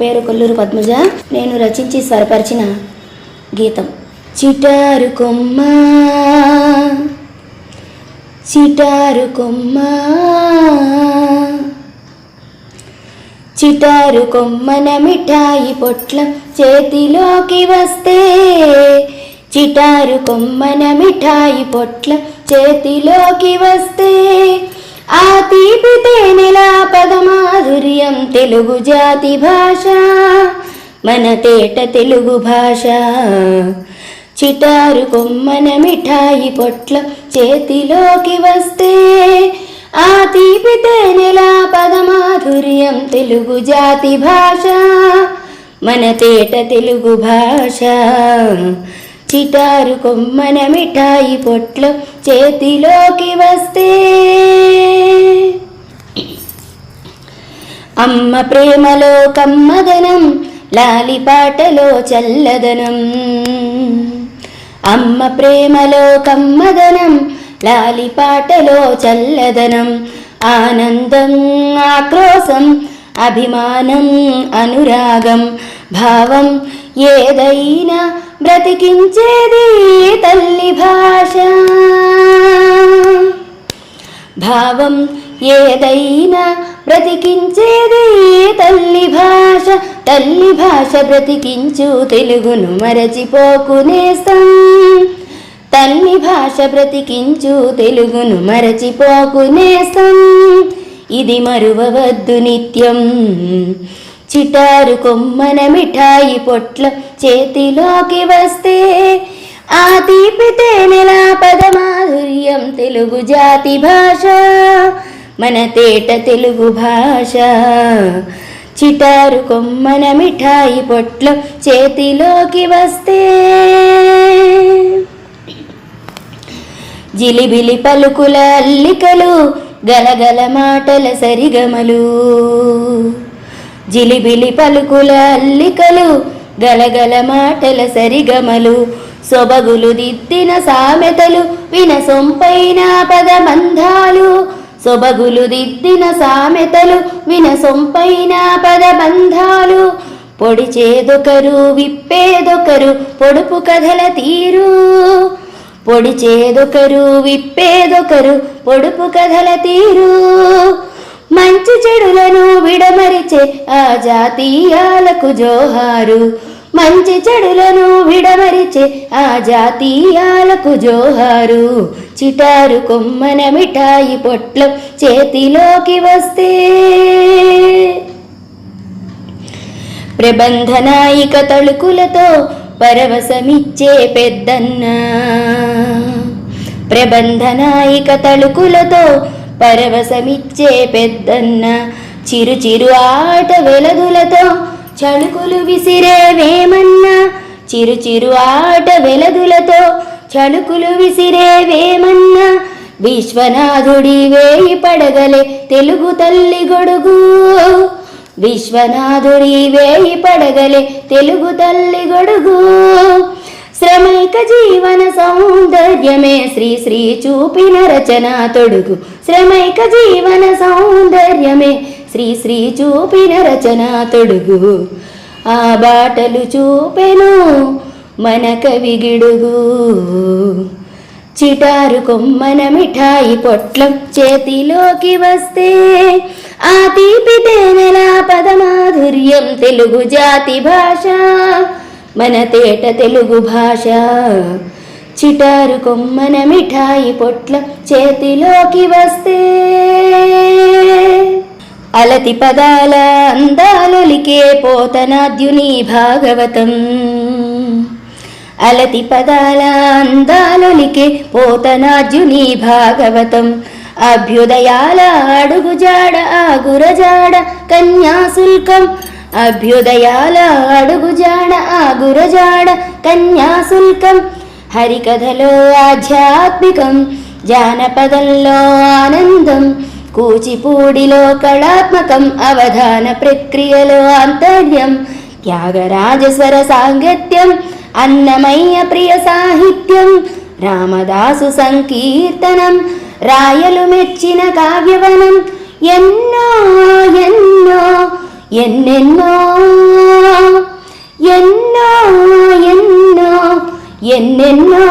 పేరు కొల్లూరు పద్మజ. నేను రచించి స్వరపరిచిన గీతం. చిటారు కొమ్మ. చిటారు కొమ్మ. చిటారు కొమ్మన మిఠాయి పొట్లం చేతిలోకి వస్తే. చిటారు కొమ్మన మిఠాయి పొట్లం చేతిలోకి వస్తే. ఆ తీపి తేనెల పదమాధుర్యం తెలుగు జాతి భాష మన తేట తెలుగు భాష. చిటారు కొమ్మన మిఠాయి పొట్ల చేతిలోకి వస్తే ఆ తీపి తేనెల పదమాధుర్యం తెలుగు జాతి భాష మన తేట తెలుగు భాష. చిటారు కొమ్మన మిఠాయి పొట్లం చేతిలోకి వస్తే అమ్మ ప్రేమలో కమ్మదనం లాలిపాటలో చల్లదనం. అమ్మ ప్రేమలో కమ్మదనం లాలిపాటలో చల్లదనం. ఆనందం ఆక్రోశం అభిమానం అనురాగం. భావం ఏదైనా బ్రతికించేది తల్లి భాష. భావం ఏదైనా బ్రతికించేది తల్లి భాష. తల్లి భాష బ్రతికించు తెలుగును మరచిపోకునేస్తాం తల్లి భాష బ్రతికించు తెలుగును మరచిపోకునేస్తాం ఇది మరువవద్దు నిత్యం. చిటారు కొమ్మన మిఠాయి పొట్ల చేతిలోకి వస్తే ఆ తీపి తేనెల పదమాధుర్యం తెలుగు జాతి భాష. మన తేట తెలుగు భాష. చిటారు కొమ్మన మిఠాయి పొట్ల చేతిలోకి వస్తే. జిలిబిలి పలుకుల అల్లికలు గలగల మాటల సరిగమలు. జిలిబిలి పలుకుల అల్లికలు గలగల మాటల సరిగమలు. సొబగులు దిద్దిన సామెతలు వినసొంపైన పదబంధాలు. సొబగులు దిద్దిన సామెతలు వినసొంపైన పదబంధాలు. పొడిచేదొకరు విప్పేదొకరు పొడుపు కథల తీరు. పొడిచేదొకరు విప్పేదొకరు పొడుపు కథల తీరు. మంచి చెడులను విడమరిచే ఆ జాతీయాలకు జోహారు. మంచి చెడులను విడమరిచే ఆ జాతీయాలకు జోహారు. చిటారు కొమ్మన మిఠాయి పొట్లం చేతిలోకి వస్తే. ప్రబంధనాయిక తళుకులతో పరవశమిచ్చే పెద్దన్న. ప్రబంధనాయిక తళుకులతో పరవశమిచ్చే పెద్దన్న. చిరు చిరు ఆట చణుకులు విసిరే వేమన్నా చిరు చిరు ఆట వెలదులతో చెడుకులు విసిరే వేమన్నా విశ్వనాథుడి వేయి పడగలే తెలుగు తల్లి గొడుగు. విశ్వనాథుడి వేయి పడగలే తెలుగు తల్లి గొడుగు. శ్రమైక జీవన సౌందర్యమే శ్రీ శ్రీ చూపిన రచన తొడుగు. శ్రమైక జీవన సౌందర్యమే శ్రీ శ్రీ చూపిన రచన తొడుగు. ఆ బాటలు చూపెను మన కవి గిడుగు. చిటారు కొమ్మన మిఠాయి పొట్లం చేతిలోకి వస్తే ఆ తీపి తేనెల పదమాధుర్యం తెలుగు జాతి భాష మన తేట తెలుగు భాష. చిటారు కొమ్మన మిఠాయి పొట్లం చేతిలోకి వస్తే అలతి పదాల అందాలొలికే పోతనాద్యుని భాగవతం. అలతి పదాల అందాలొలికే పోతనాద్యుని భాగవతం. అభ్యుదయాల అడుగుజాడ ఆగురజాడ కన్యాశుల్కం. అభ్యుదయాల అడుగుజాడ ఆగురజాడ కన్యాశుల్కం. హరికథలో ఆధ్యాత్మికం జానపదంలో ఆనందం. కూచిపూడిలో కళాత్మకం అవధాన ప్రక్రియలో ఆంతర్యం త్యాగరాజస్వర సాంగత్యం అన్నమయ్య ప్రియ సాహిత్యం రామదాసు సంకీర్తనం రాయలు మెచ్చిన కావ్యవనం ఎన్నో ఎన్నో ఎన్నెన్నో ఎన్నో ఎన్నో ఎన్నెన్నో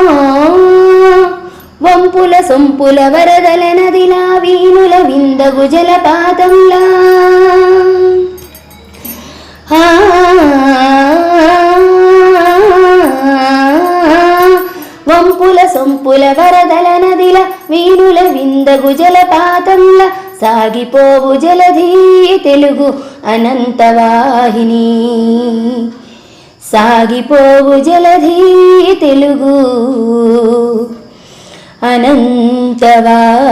వంపుల సొంపుల వరదల నదిలా వీణుల విందగు జలపాతంలా. వంపుల సొంపుల వరదల నదిల వీణుల విందగు జలపాతంల. సాగిపోవు జలధీ తెలుగు అనంతవాహిని. సాగిపోవు జలధీ తెలుగు అనంతవాహిని